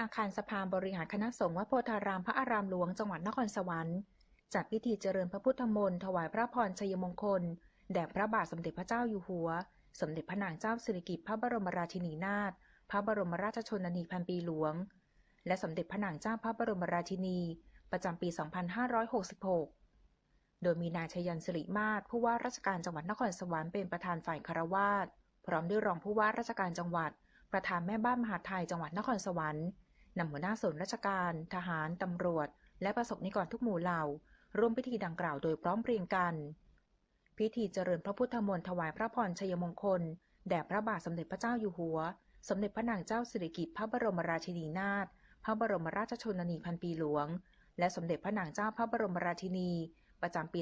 อาคารสภาบริหารคณะสงฆ์วัดโพธารามพระอารามหลวงจังหวัดนครสวรรค์จัดพิธีเจริญพระพุทธมนต์ถวายพระพรชัยมงคล แด่พระบาทสมเด็จพระเจ้าอยู่หัว สมเด็จพระนางเจ้าสิริกิติ์พระบรมราชินีนาถพระบรมราชชนนีพันปีหลวง และสมเด็จพระนางเจ้าพระบรมราชินี ประจำปี 2566 โดยมีนายชยันสิริมาศผู้ว่าราชการจังหวัดนครสวรรค์เป็นประธานฝ่ายคารวาสพร้อมด้วยรองผู้ว่าราชการจังหวัด ประธานแม่บ้านมหาไทยจังหวัดนครสวรรค์ นำหัวหน้าส่วนราชการ ทหาร ตำรวจ และประสบนิกรทุกหมู่เหล่า ร่วมพิธีดังกล่าวโดยพร้อมเพรียงกัน พิธีเจริญพระพุทธมนต์ถวายพระพรชัยมงคล แด่พระบาทสมเด็จพระเจ้าอยู่หัว สมเด็จพระนางเจ้าสิริกิติ์พระบรมราชินีนาถ พระบรมราชชนนีพันปีหลวง และสมเด็จพระนางเจ้าพระบรมราชินี ประจำปี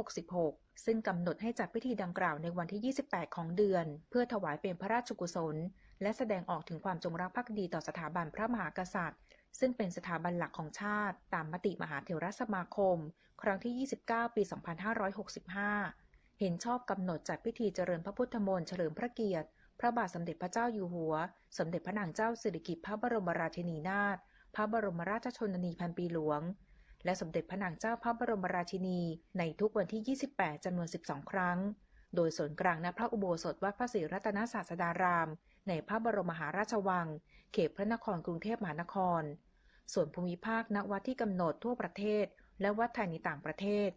2566 ซึ่งกำหนดให้จัดพิธีดังกล่าวในวันที่ 28 ของเดือน เพื่อถวายเป็นพระราชกุศล และแสดงออกถึงความจงรักภักดีต่อสถาบันพระมหากษัตริย์ ซึ่งเป็นสถาบันหลักของชาติ ตามมติมหาเถรสมาคม ครั้งที่ 29 ปี 2565 เห็นชอบกำหนดจัดพิธีเจริญพระพุทธมนต์เฉลิมพระเกียรติ พระบาทสมเด็จพระเจ้าอยู่หัว สมเด็จพระนางเจ้าสิริกิติ์พระบรมราชินีนาถพระบรมราชชนนีพันปีหลวง และสมเด็จพระนางเจ้าพระบรมราชินีในทุกวันที่ 28จำนวน 12 ครั้ง โดยส่วนกลางณพระอุโบสถวัดพระศรีรัตนศาสดาราม ในพระบรมมหาราชวัง เขตพระนครกรุงเทพมหานคร ส่วนภูมิภาคณวัดที่กำหนดทั่วประเทศ และวัดไทยในต่างประเทศ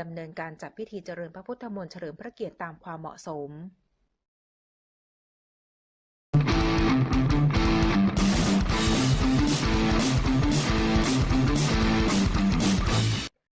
ดำเนินการจัดพิธีเจริญพระพุทธมนต์เฉลิมพระเกียรติตามความเหมาะสม